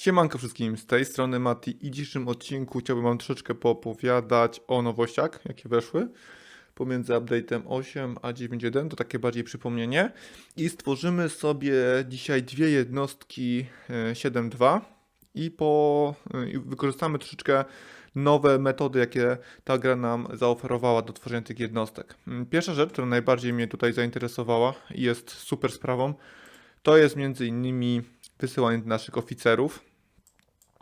Siemanko wszystkim, z tej strony Mati i dzisiejszym odcinku chciałbym wam troszeczkę poopowiadać o nowościach, jakie weszły pomiędzy update'em 8 a 9.1, to takie bardziej przypomnienie i stworzymy sobie dzisiaj dwie jednostki e, 7.2 i po e, i wykorzystamy troszeczkę nowe metody, jakie ta gra nam zaoferowała do tworzenia tych jednostek. Mm, Pierwsza rzecz, która najbardziej mnie tutaj zainteresowała i jest super sprawą, to jest między innymi wysyłanie naszych oficerów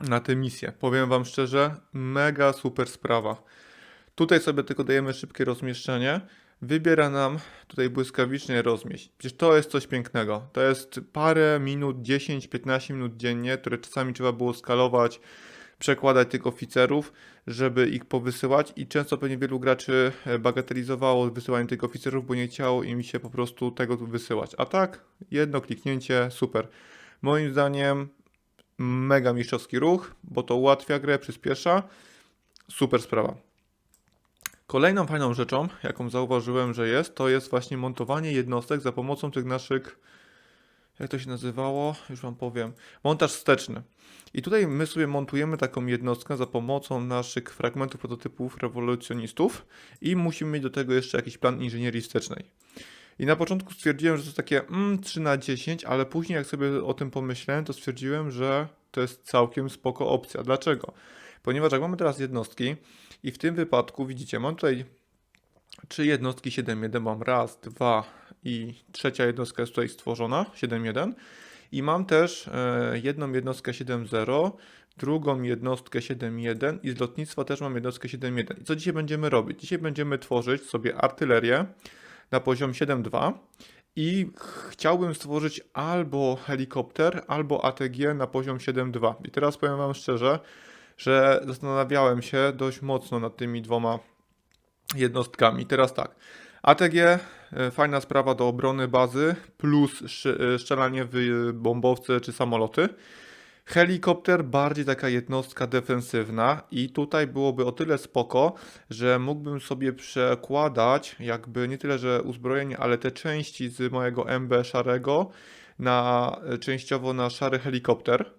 na tę misję. Powiem Wam szczerze, mega super sprawa. Tutaj sobie tylko dajemy szybkie rozmieszczenie. Wybiera nam tutaj błyskawicznie rozmieść. Przecież to jest coś pięknego. To jest parę minut, 10-15 minut dziennie, które czasami trzeba było skalować, przekładać tych oficerów, żeby ich powysyłać i często pewnie wielu graczy e, bagatelizowało wysyłanie tych oficerów, bo nie chciało im się po prostu tego wysyłać. A tak, jedno kliknięcie, super. Moim zdaniem mega mistrzowski ruch, bo to ułatwia grę, przyspiesza. Super sprawa. Kolejną fajną rzeczą, jaką zauważyłem, że jest, to jest właśnie montowanie jednostek za pomocą tych naszych, jak to się nazywało, już wam powiem, montaż wsteczny. I tutaj my sobie montujemy taką jednostkę za pomocą naszych fragmentów prototypów rewolucjonistów i musimy mieć do tego jeszcze jakiś plan inżynierii wstecznej. I na początku stwierdziłem, że to takie mm, 3 na 10, ale później jak sobie o tym pomyślałem, to stwierdziłem, że to jest całkiem spoko opcja. Dlaczego? Ponieważ jak mamy teraz jednostki i w tym wypadku widzicie, mam tutaj trzy jednostki 7.1, mam raz, dwa i trzecia jednostka jest tutaj stworzona, 7.1 i mam też e, jedną jednostkę 7.0, drugą jednostkę 7.1 i z lotnictwa też mam jednostkę 7.1. I co dzisiaj będziemy robić? Dzisiaj będziemy tworzyć sobie artylerię na poziom 7.2 i chciałbym stworzyć albo helikopter, albo ATG na poziom 7.2. I teraz powiem Wam szczerze, że zastanawiałem się dość mocno nad tymi dwoma jednostkami. Teraz tak, ATG, e, fajna sprawa do obrony bazy, plus sz- e, w bombowce czy samoloty. Helikopter bardziej taka jednostka defensywna i tutaj byłoby o tyle spoko, że mógłbym sobie przekładać jakby nie tyle, że uzbrojenie, ale te części z mojego MB szarego na częściowo na szary helikopter.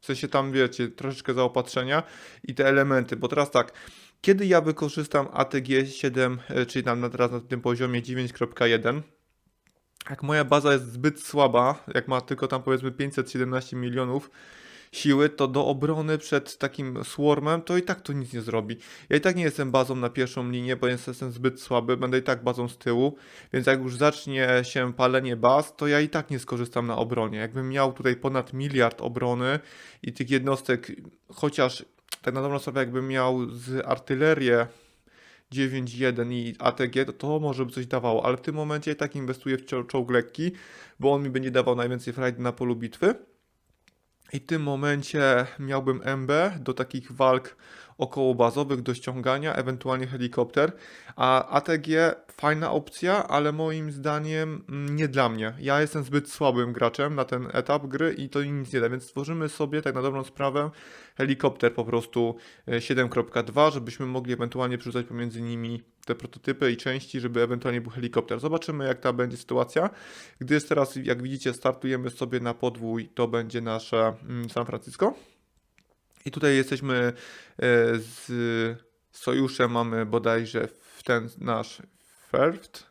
W sensie tam wiecie, troszeczkę zaopatrzenia i te elementy, bo teraz tak, kiedy ja wykorzystam ATG 7, e, czyli tam teraz na tym poziomie 9.1, jak moja baza jest zbyt słaba, jak ma tylko tam powiedzmy 517 milionów siły, to do obrony przed takim swarmem to i tak to nic nie zrobi. Ja i tak nie jestem bazą na pierwszą linię, bo jestem zbyt słaby, będę i tak bazą z tyłu, więc jak już zacznie się palenie baz, to ja i tak nie skorzystam na obronie. Jakbym miał tutaj ponad miliard obrony i tych jednostek, chociaż tak na dobrą sprawę jakbym miał z artylerię 9.1 i ATG, to to może by coś dawało, ale w tym momencie i tak inwestuję w czo- czołg lekki, bo on mi będzie dawał najwięcej frajdy na polu bitwy. I w tym momencie miałbym MB do takich walk okołobazowych, do ściągania, ewentualnie helikopter. A ATG fajna opcja, ale moim zdaniem mm, nie dla mnie. Ja jestem zbyt słabym graczem na ten etap gry i to nic nie da, więc stworzymy sobie tak na dobrą sprawę helikopter po prostu e, 7.2, żebyśmy mogli ewentualnie przerzucać pomiędzy nimi te prototypy i części, żeby ewentualnie był helikopter. Zobaczymy jak ta będzie sytuacja. Gdyż teraz, jak widzicie, startujemy sobie na podwój, to będzie nasze mm, San Francisco. I tutaj jesteśmy e, z sojuszem, mamy bodajże w ten nasz FERFT,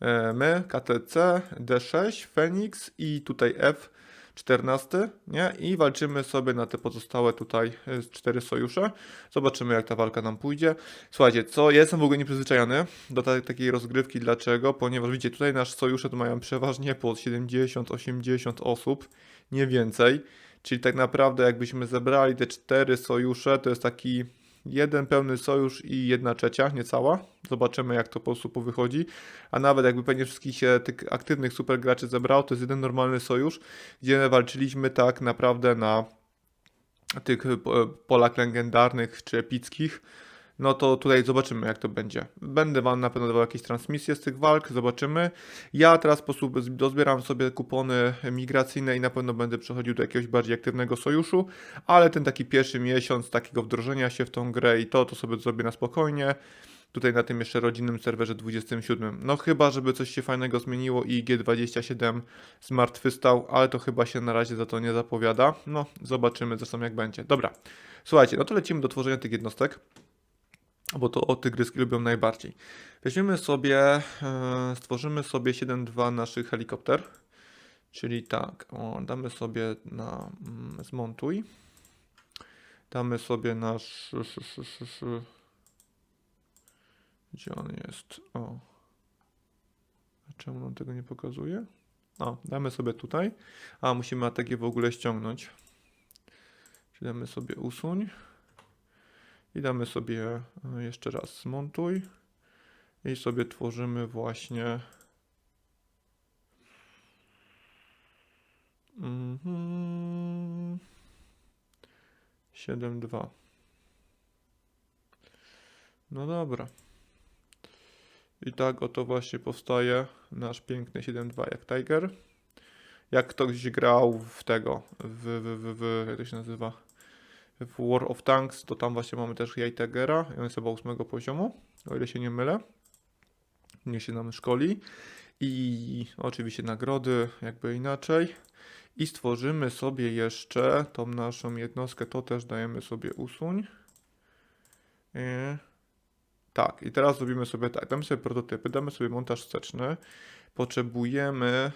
e, my, KTC, D6, Phoenix i tutaj F14, nie? I walczymy sobie na te pozostałe tutaj e, cztery sojusze. Zobaczymy jak ta walka nam pójdzie. Słuchajcie, co ja jestem w ogóle nieprzyzwyczajony do ta, takiej rozgrywki. Dlaczego? Ponieważ widzicie, tutaj nasz sojusze to mają przeważnie po 70-80 osób, nie więcej. Czyli tak naprawdę jakbyśmy zebrali te cztery sojusze, to jest taki jeden pełny sojusz i jedna trzecia, niecała. Zobaczymy jak to po prostu powychodzi. A nawet jakby pewnie wszystkich się tych aktywnych supergraczy zebrało, to jest jeden normalny sojusz, gdzie walczyliśmy tak naprawdę na tych e, polach legendarnych czy epickich. No to tutaj zobaczymy, jak to będzie. Będę Wam na pewno dawał jakieś transmisje z tych walk, zobaczymy. Ja teraz po dozbieram sobie kupony migracyjne i na pewno będę przechodził do jakiegoś bardziej aktywnego sojuszu, ale ten taki pierwszy miesiąc takiego wdrożenia się w tą grę i to, to sobie zrobię na spokojnie. Tutaj na tym jeszcze rodzinnym serwerze 27. No chyba, żeby coś się fajnego zmieniło i G27 zmartwychwstał, ale to chyba się na razie za to nie zapowiada. No, zobaczymy zresztą jak będzie. Dobra, słuchajcie, no to lecimy do tworzenia tych jednostek, bo to o tygryski lubią najbardziej. Weźmiemy sobie, e, stworzymy sobie 7.2 naszych helikopter, czyli tak, o, damy sobie na mm, zmontuj, damy sobie nasz, sz, sz, sz, sz, gdzie on jest, o, czemu on tego nie pokazuje? O, damy sobie tutaj, a musimy ATG w ogóle ściągnąć, czyli damy sobie usuń i damy sobie e, jeszcze raz zmontuj. I sobie tworzymy właśnie. Mhm. 7.2. No dobra. I tak oto właśnie powstaje nasz piękny 7.2 jak Tiger. Jak ktoś grał w tego, w, w, w, w jak to się nazywa? W War of Tanks, to tam właśnie mamy też Jay Tigera. i On jest chyba 8 poziomu, o ile się nie mylę nie się nam szkoli i oczywiście nagrody, jakby inaczej. I stworzymy sobie jeszcze tą naszą jednostkę, to też dajemy sobie usuń. Tak, i teraz zrobimy sobie tak, damy sobie prototypy, damy sobie montaż wsteczny. Potrzebujemy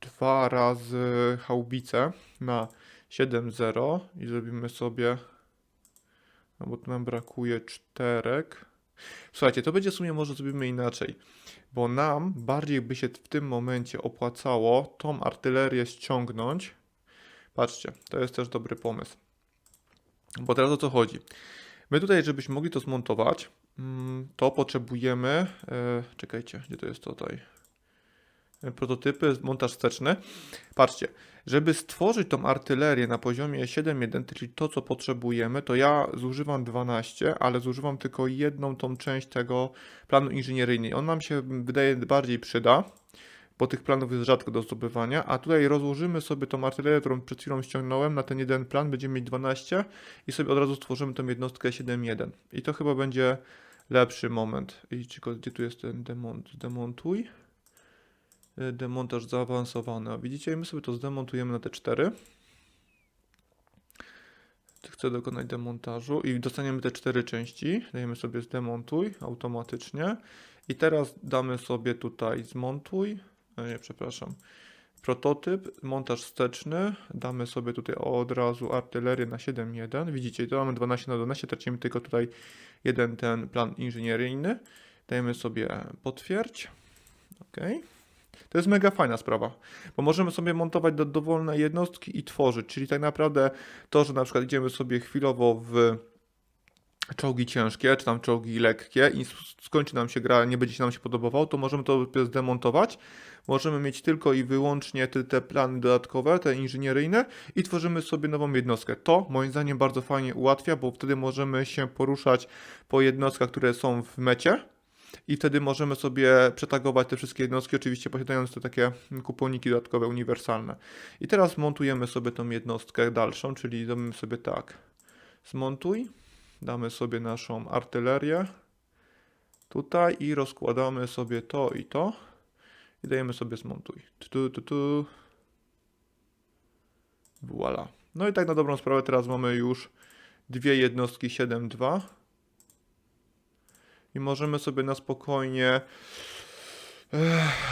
dwa razy haubice na 7.0 i zrobimy sobie, no bo tu nam brakuje czterek. Słuchajcie, to będzie w sumie może zrobimy inaczej, bo nam bardziej by się w tym momencie opłacało tą artylerię ściągnąć. Patrzcie, to jest też dobry pomysł. Bo teraz o co chodzi? My tutaj, żebyśmy mogli to zmontować, mm, to potrzebujemy. E, czekajcie, gdzie to jest tutaj? Prototypy, montaż wsteczny. Patrzcie, żeby stworzyć tą artylerię na poziomie 7.1, czyli to, co potrzebujemy, to ja zużywam 12, ale zużywam tylko jedną tą część tego planu inżynieryjnego. On nam się wydaje bardziej przyda, bo tych planów jest rzadko do zdobywania, a tutaj rozłożymy sobie tą artylerię, którą przed chwilą ściągnąłem na ten jeden plan, będziemy mieć 12 i sobie od razu stworzymy tą jednostkę 7.1. I to chyba będzie lepszy moment. I tylko gdzie tu jest ten demont, demontuj? Demontaż zaawansowany. Widzicie, my sobie to zdemontujemy na te 4. Chcę dokonać demontażu i dostaniemy te cztery części. Dajemy sobie zdemontuj automatycznie. I teraz damy sobie tutaj zmontuj. e, Nie, przepraszam. Prototyp, montaż wsteczny. Damy sobie tutaj od razu artylerię na 7.1. Widzicie, to mamy 12 na 12. Tracimy tylko tutaj jeden ten plan inżynieryjny. Dajemy sobie potwierdź. OK. To jest mega fajna sprawa, bo możemy sobie montować do dowolne jednostki i tworzyć, czyli tak naprawdę to, że na przykład idziemy sobie chwilowo w czołgi ciężkie, czy tam czołgi lekkie i skończy nam się gra, nie będzie się nam się podobało, to możemy to zdemontować. Możemy mieć tylko i wyłącznie te, te plany dodatkowe, te inżynieryjne i tworzymy sobie nową jednostkę. To moim zdaniem bardzo fajnie ułatwia, bo wtedy możemy się poruszać po jednostkach, które są w mecie, i wtedy możemy sobie przetagować te wszystkie jednostki, oczywiście posiadając te takie kuponiki dodatkowe, uniwersalne. I teraz montujemy sobie tą jednostkę dalszą, czyli zrobimy sobie tak. Zmontuj, damy sobie naszą artylerię tutaj i rozkładamy sobie to i to i dajemy sobie zmontuj. Tu, tu, tu. Voila. No i tak na dobrą sprawę teraz mamy już dwie jednostki 7.2 i możemy sobie na spokojnie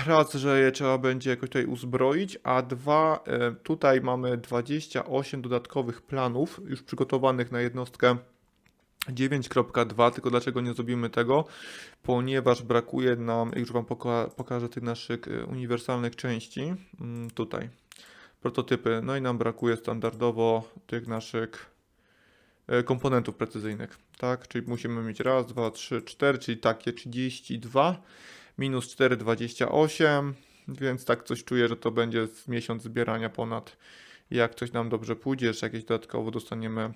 raz, że je trzeba będzie jakoś tutaj uzbroić, a dwa, e, tutaj mamy 28 dodatkowych planów już przygotowanych na jednostkę 9.2, tylko dlaczego nie zrobimy tego? Ponieważ brakuje nam, już Wam poka pokażę tych naszych e, uniwersalnych części, mm, tutaj, prototypy, no i nam brakuje standardowo tych naszych komponentów precyzyjnych, tak? Czyli musimy mieć raz, dwa, trzy, cztery, czyli takie 32 minus 4, 28, więc tak coś czuję, że to będzie miesiąc zbierania ponad. Jak coś nam dobrze pójdzie, jeszcze jakieś dodatkowo dostaniemy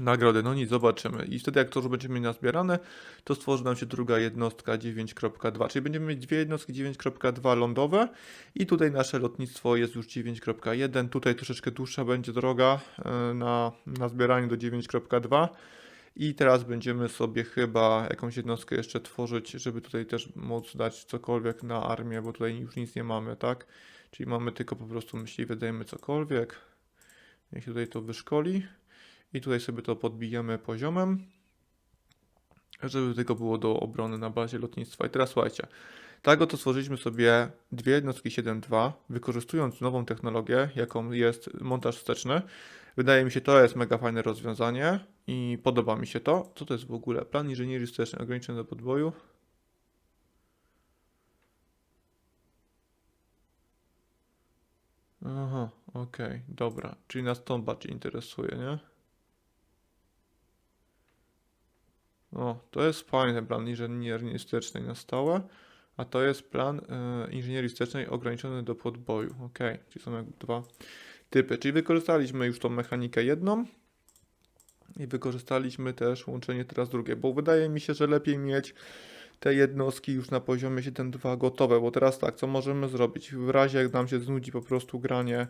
nagrody. No nic, zobaczymy. I wtedy jak to już będziemy nazbierane, to stworzy nam się druga jednostka 9.2, czyli będziemy mieć dwie jednostki 9.2 lądowe i tutaj nasze lotnictwo jest już 9.1. Tutaj troszeczkę dłuższa będzie droga e, na, na zbieranie do 9.2 I teraz będziemy sobie chyba jakąś jednostkę jeszcze tworzyć, żeby tutaj też móc dać cokolwiek na armię, bo tutaj już nic nie mamy, tak? Czyli mamy tylko po prostu myśliwe, dajemy cokolwiek. Niech tutaj to wyszkoli. I tutaj sobie to podbijemy poziomem, żeby tylko było do obrony na bazie lotnictwa. I teraz słuchajcie, tak oto stworzyliśmy sobie dwie jednostki 7.2, wykorzystując nową technologię, jaką jest montaż wsteczny. Wydaje mi się, to jest mega fajne rozwiązanie i podoba mi się to. Co to jest w ogóle? Plan inżynierii wstecznej ograniczony do podboju. Aha, okej, dobra. Czyli nas to bardziej interesuje, nie? O, to jest fajny plan inżynierii wstecznej na stałe, a to jest plan inżynierii wstecznej ograniczony do podboju. Ok, czyli są jakby dwa typy. Czyli wykorzystaliśmy już tą mechanikę jedną i wykorzystaliśmy też łączenie teraz drugie, bo wydaje mi się, że lepiej mieć te jednostki już na poziomie 7.2 gotowe, bo teraz tak, co możemy zrobić? W razie jak nam się znudzi po prostu granie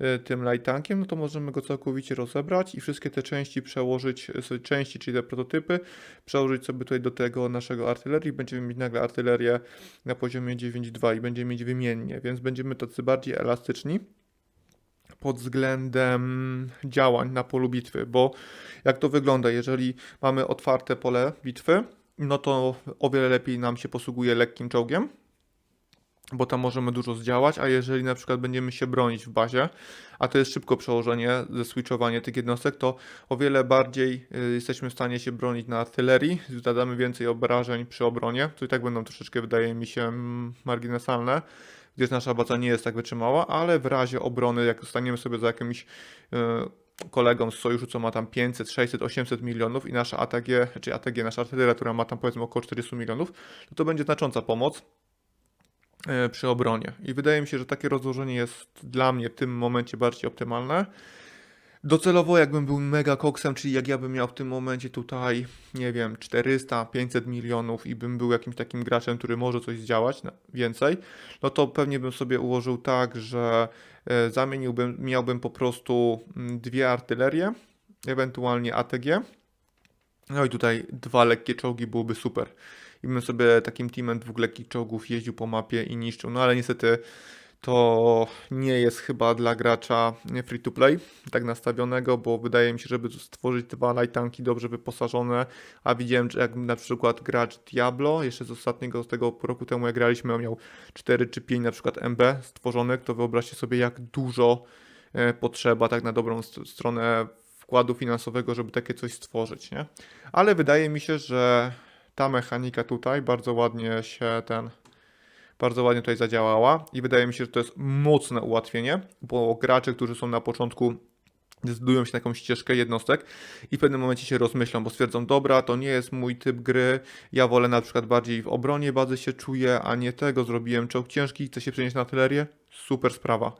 y, tym light tankiem, no to możemy go całkowicie rozebrać i wszystkie te części przełożyć, y, części, czyli te prototypy, przełożyć sobie tutaj do tego naszego artylerii, będziemy mieć nagle artylerię na poziomie 9.2 i będziemy mieć wymiennie, więc będziemy tacy bardziej elastyczni pod względem działań na polu bitwy, bo jak to wygląda, jeżeli mamy otwarte pole bitwy, no to o wiele lepiej nam się posługuje lekkim czołgiem, bo tam możemy dużo zdziałać, a jeżeli na przykład będziemy się bronić w bazie, a to jest szybko przełożenie, zeswitchowanie tych jednostek, to o wiele bardziej y, jesteśmy w stanie się bronić na artylerii, zadamy więcej obrażeń przy obronie, to i tak będą troszeczkę, wydaje mi się, marginesalne, gdyż nasza baza nie jest tak wytrzymała, ale w razie obrony, jak staniemy sobie za jakimś kolegą z sojuszu, co ma tam 500, 600, 800 milionów i nasza ATG, czy ATG, nasza artyleria, która ma tam powiedzmy około 40 milionów, to to będzie znacząca pomoc e, przy obronie. I wydaje mi się, że takie rozłożenie jest dla mnie w tym momencie bardziej optymalne. Docelowo, jakbym był mega koksem, czyli jak ja bym miał w tym momencie tutaj, nie wiem, 400, 500 milionów i bym był jakimś takim graczem, który może coś zdziałać więcej, no to pewnie bym sobie ułożył tak, że e, zamieniłbym, miałbym po prostu mm, dwie artylerie, ewentualnie ATG. No i tutaj dwa lekkie czołgi byłoby super. I bym sobie takim teamem dwóch lekkich czołgów jeździł po mapie i niszczył. No ale niestety to nie jest chyba dla gracza free to play tak nastawionego, bo wydaje mi się, żeby stworzyć dwa light tanki dobrze wyposażone, a widziałem, że jak na przykład gracz Diablo, jeszcze z ostatniego, z tego roku temu jak graliśmy, on miał 4 czy 5 na przykład MB stworzonych, to wyobraźcie sobie jak dużo e, potrzeba tak na dobrą st- stronę wkładu finansowego, żeby takie coś stworzyć, nie? Ale wydaje mi się, że ta mechanika tutaj bardzo ładnie się ten bardzo ładnie tutaj zadziałała i wydaje mi się, że to jest mocne ułatwienie, bo gracze, którzy są na początku decydują się na jakąś ścieżkę jednostek i w pewnym momencie się rozmyślą, bo stwierdzą, dobra, to nie jest mój typ gry, ja wolę na przykład bardziej w obronie bazy się czuję, a nie tego, zrobiłem czołg ciężki, chcę się przenieść na artylerię, super sprawa.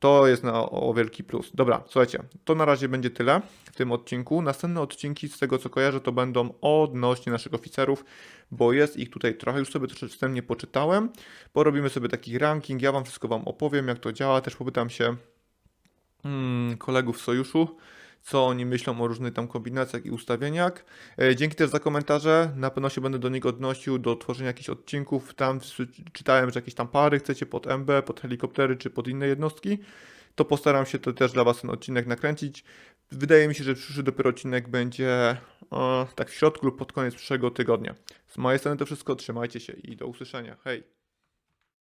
To jest na, o wielki plus. Dobra, słuchajcie, to na razie będzie tyle w tym odcinku. Następne odcinki, z tego co kojarzę, to będą odnośnie naszych oficerów, bo jest ich tutaj trochę, już sobie troszeczkę wstępnie poczytałem. Porobimy sobie taki ranking, ja Wam wszystko Wam opowiem, jak to działa. Też popytam się mm, kolegów z sojuszu, co oni myślą o różnych tam kombinacjach i ustawieniach. E, Dzięki też za komentarze, na pewno się będę do nich odnosił, do tworzenia jakichś odcinków. Tam czytałem, że jakieś tam pary chcecie pod MB, pod helikoptery czy pod inne jednostki. To postaram się to też dla Was ten odcinek nakręcić. Wydaje mi się, że przyszły dopiero odcinek będzie e, tak w środku lub pod koniec przyszłego tygodnia. Z mojej strony to wszystko, trzymajcie się i do usłyszenia. Hej!